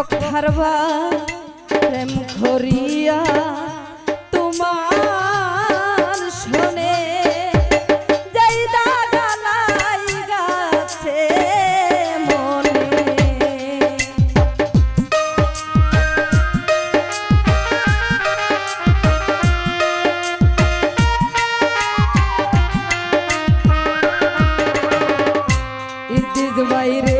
বক্ষার বা প্রেম ঘরিয়া তোমার শোনে। বাইরে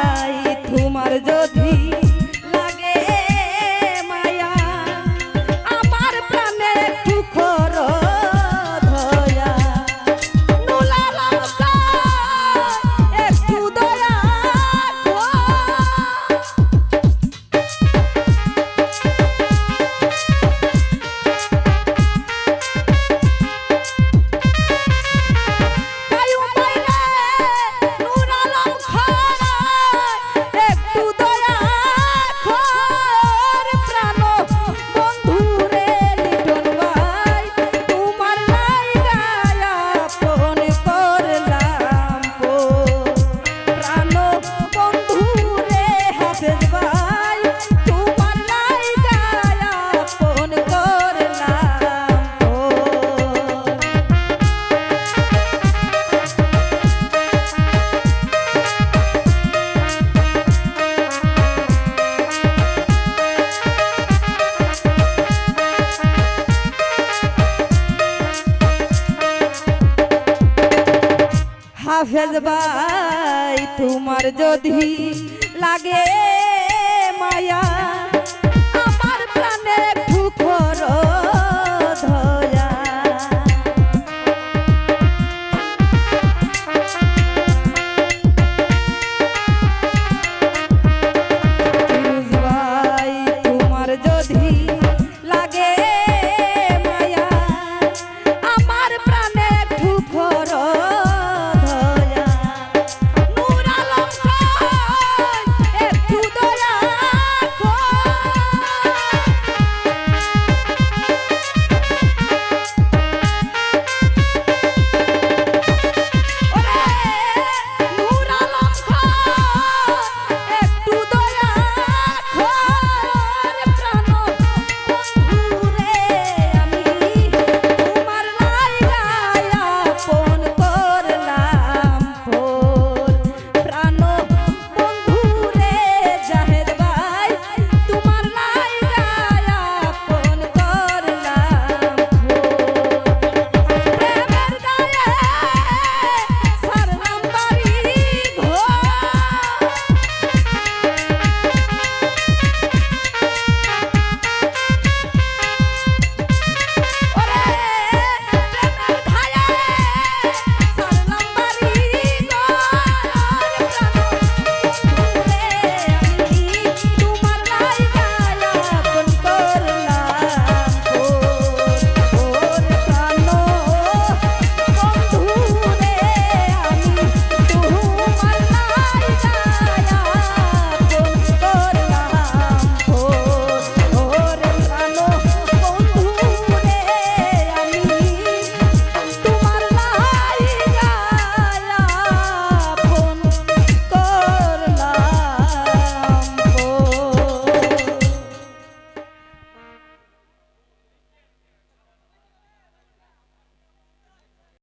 ভাই তোমার যদি ভাই তোমার যদি লাগে মায়া